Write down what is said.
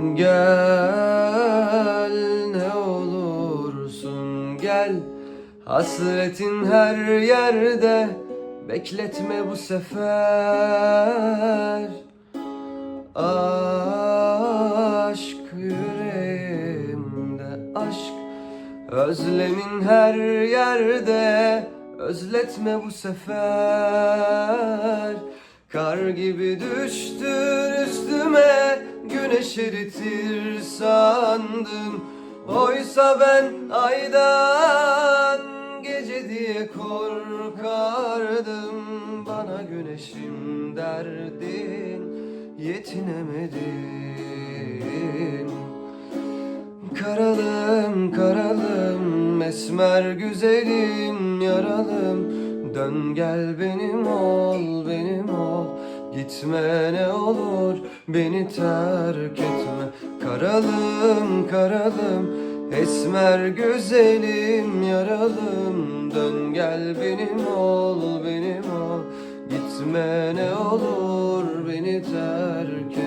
Gel ne olursun gel. Hasretin her yerde Bekletme bu sefer. Aşk yüreğimde aşk Özlemin her yerde Özletme bu sefer. Kar gibi düştün üstüme Güneş eritir sandım. Oysa ben aydan Gece diye korkardım. Bana güneşim derdin Yetinemedin. Karalım karalım esmer güzelim yaralım. Dön gel benim ol benim Gitme ne olur beni terk etme. Karalım karalım esmer güzelim yaralım. Dön gel benim ol benim ol. Gitme ne olur beni terk